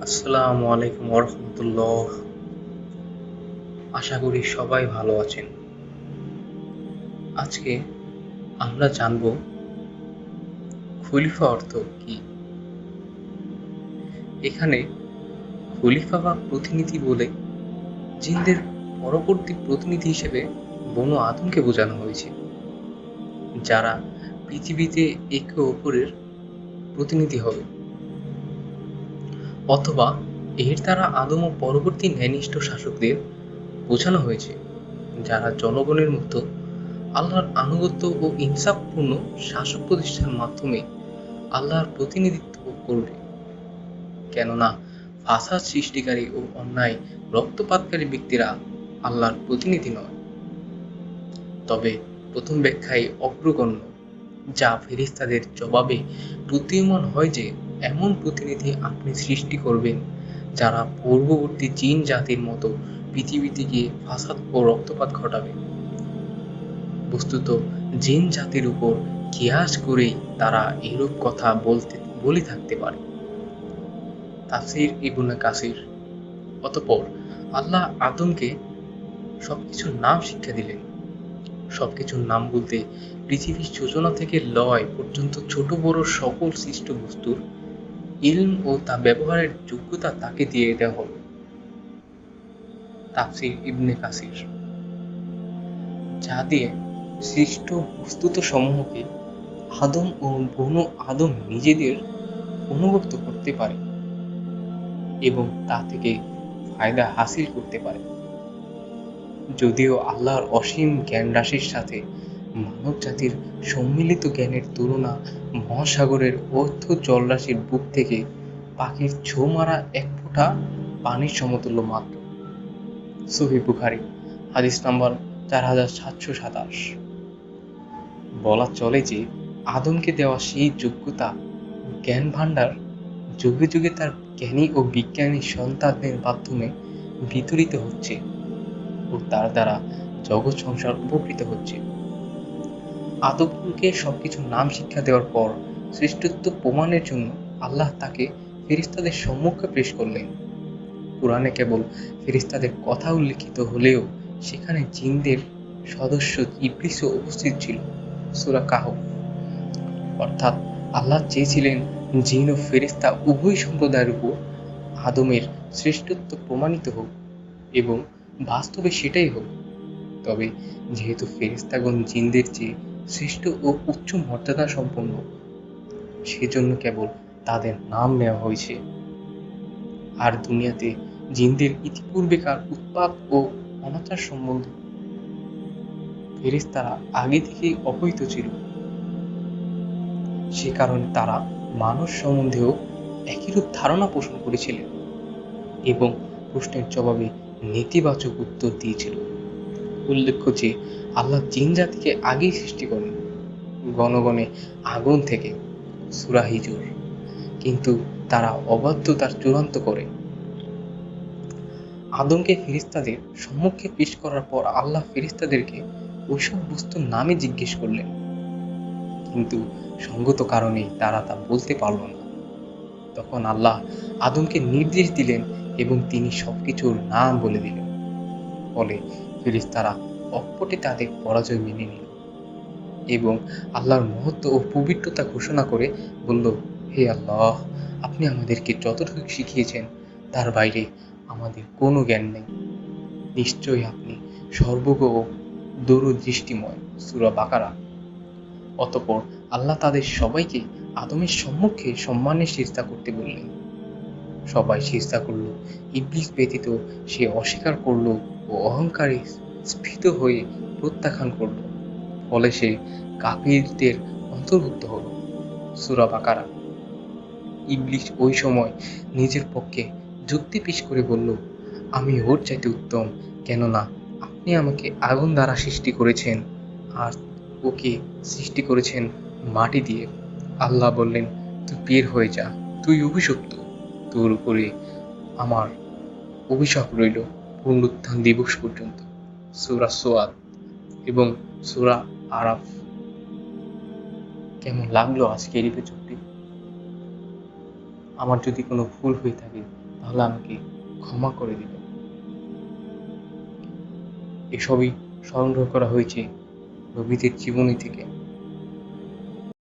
আসসালামু আলাইকুম রহমতুল্লাহ। আশা করি সবাই ভালো আছেন। আজকে আমরা জানব খলিফা অর্থ কি? এখানে খলিফা বা প্রতিনিধি বলে জিনদের পরবর্তী প্রতিনিধি হিসেবে বনু আদমকে বোঝানো হয়েছে। যারা পৃথিবীতে একে অপরের প্রতিনিধি হবে। অথবা এর দ্বারা আদম ও পরবর্তী ন্যায়নিষ্ঠ শাসকদের বোঝানো হয়েছে, যারা জনগণের মতো আল্লাহর আনুগত্য ও ইনসাফপূর্ণ শাসক প্রতিষ্ঠার মাধ্যমে আল্লাহর প্রতিনিধিত্ব করবে। কেননা ফাসাদ সৃষ্টিকারী ও অন্যায় রক্তপাতকারী ব্যক্তিরা আল্লাহর প্রতিনিধি নয়। তবে প্রথম ব্যাখ্যায় অগ্রগণ্য, যা ফেরিস্তাদের জবাবে প্রতীয়মান হয় যে এমন প্রতিনিধি আপনি সৃষ্টি করবেন যারা পূর্ববর্তী জিন জাতির মতো পৃথিবীতে গিয়ে ফাসাদ ও রক্তপাত ঘটাবে। বস্তুত জিন জাতির উপর কিয়াস করেই তারা এরূপ কথা বলতে, বলে থাকতে পারে। তাফসির ইবনে কাসির। অতঃপর আল্লাহ আদমকে সবকিছুর নাম শিক্ষা দিলেন। সবকিছুর নাম বলতে পৃথিবীর সূচনা থেকে লয় পর্যন্ত ছোট বড় সকল সৃষ্ট বস্তুর ইলম ও তা ব্যবহারের যোগ্যতা তাকে দিয়ে দেওয়া হলো। তাফসির ইবনে কাসির। যা দিয়ে সৃষ্ট বস্তুত সমূহকে আদম ও বনু আদম নিজেদের অনুভক্ত করতে পারে এবং তা থেকে ফায়দা হাসিল করতে পারে। যদিও আল্লাহর অসীম জ্ঞান রাশির সাথে মানব জাতির সম্মিলিত জ্ঞানের তুলনা মহাসাগরের অর্থ জলরাশির বুক থেকে পাখির ছো মারা এক ফোঁটা পানির সমতুল্য মাত্র। সহি বুখারি, হাদিস নাম্বার চার হাজার সাতশো সাতাশ। বলা চলে যে আদমকে দেওয়া সেই যোগ্যতা জ্ঞান ভাণ্ডার যুগে যুগে তার জ্ঞানী ও বিজ্ঞানী সন্তানদের মাধ্যমে বিতরিত হচ্ছে ও তার দ্বারা জগৎ সংসার উপকৃত হচ্ছে। আদমকে সবকিছু নাম শিক্ষা দেওয়ার পর শ্রেষ্ঠত্ব প্রমাণের জন্য আল্লাহ তাকে ফেরিস্তাদের সম্মুখে পেশ করলেন। কোরআনে কেবল ফেরিস্তাদের কথা উল্লিখিত হলেও সেখানে জিনদের সদস্য ইবলিসও উপস্থিত ছিল। সুরা কাহ অর্থাৎ আল্লাহ চেয়েছিলেন জিন ও ফেরিস্তা উভয় সম্প্রদায়ের উপর আদমের শ্রেষ্ঠত্ব প্রমাণিত হোক এবং বাস্তবে সেটাই হোক। তবে যেহেতু ফেরিস্তাগণ জিনদের চেয়ে শ্রেষ্ঠ ও উচ্চ মর্যাদা সম্পন্ন। সেজন্য কেবল তাদের নাম নেওয়া হয়েছে। আর দুনিয়াতে জিনদের ইতিপূর্বেকার উৎপাত ও অনাচার সম্বন্ধ ফেরিস্তারা আগে থেকেই অবহিত ছিল। সে কারণে তারা মানুষ সম্বন্ধেও একইরূপ ধারণা পোষণ করেছিলেন এবং প্রশ্নের জবাবে নেতিবাচক উত্তর দিয়েছিল। উল্লেখ্য যে আল্লাহ জিন জাতিকে আগেই সৃষ্টি করেন গণগণে আগুন থেকে সুরাহিজুর কিন্তু তারা অবাধ্যতার চূড়ান্ত করে। আদমকে ফেরিস্তাদের সম্মুখে পেশ করার পর আল্লাহ ফেরিস্তাদেরকে ওইসব বস্তুর নামে জিজ্ঞেস করলেন। কিন্তু সঙ্গত কারণেই তারা তা বলতে পারল না। তখন আল্লাহ আদমকে নির্দেশ দিলেন এবং তিনি সবকিছুর নাম বলে দিলেন। ফলে ফেরিস্তারা অকপটে তাদের পরাজয় মেনে নিল। এবং আল্লাহর মহত্ব ও পবিত্রতা ঘোষণা করে বলল, হে আল্লাহ, আপনি আমাদেরকে যতটুকু শিখিয়েছেন, তার বাইরে আমাদের কোনো জ্ঞান নেই। নিশ্চয়ই আপনি সর্বজ্ঞ ও দূরদৃষ্টিময় সুরা বাকারা। অতপর আল্লাহ তাদের সবাইকে আদমের সম্মুখে সম্মানের চেষ্টা করতে বললেন। সবাই চেষ্টা করল। ইবলিস ব্যতীত সে অস্বীকার করল ও অহংকারে স্ফীত হয়ে প্রত্যাখ্যান করল। ফলে সে কাফিরদের অন্তর্ভুক্ত হল। সুরা বাকারা। ইবলিশ ওই সময় নিজের পক্ষে যুক্তি পেশ করে বলল, আমি ওর চাইতে উত্তম, কেননা আপনি আমাকে আগুন দ্বারা সৃষ্টি করেছেন আর ওকে সৃষ্টি করেছেন মাটি দিয়ে। আল্লাহ বললেন, তুই বের হয়ে যা, তুই অভিশপ্ত। তোর উপরে আমার অভিশাপ রইল পুনরুত্থান দিবস পর্যন্ত। সুরা সোয়াদ এবং সুরা আরাফ। কেমন লাগল আজকের এই এপিসোডটি আমার যদি কোনো ভুল হয়ে থাকে, তাহলে আমাকে ক্ষমা করে দিবেন। এসবই সংগ্রহ করা হয়েছে নবীদের জীবনী থেকে।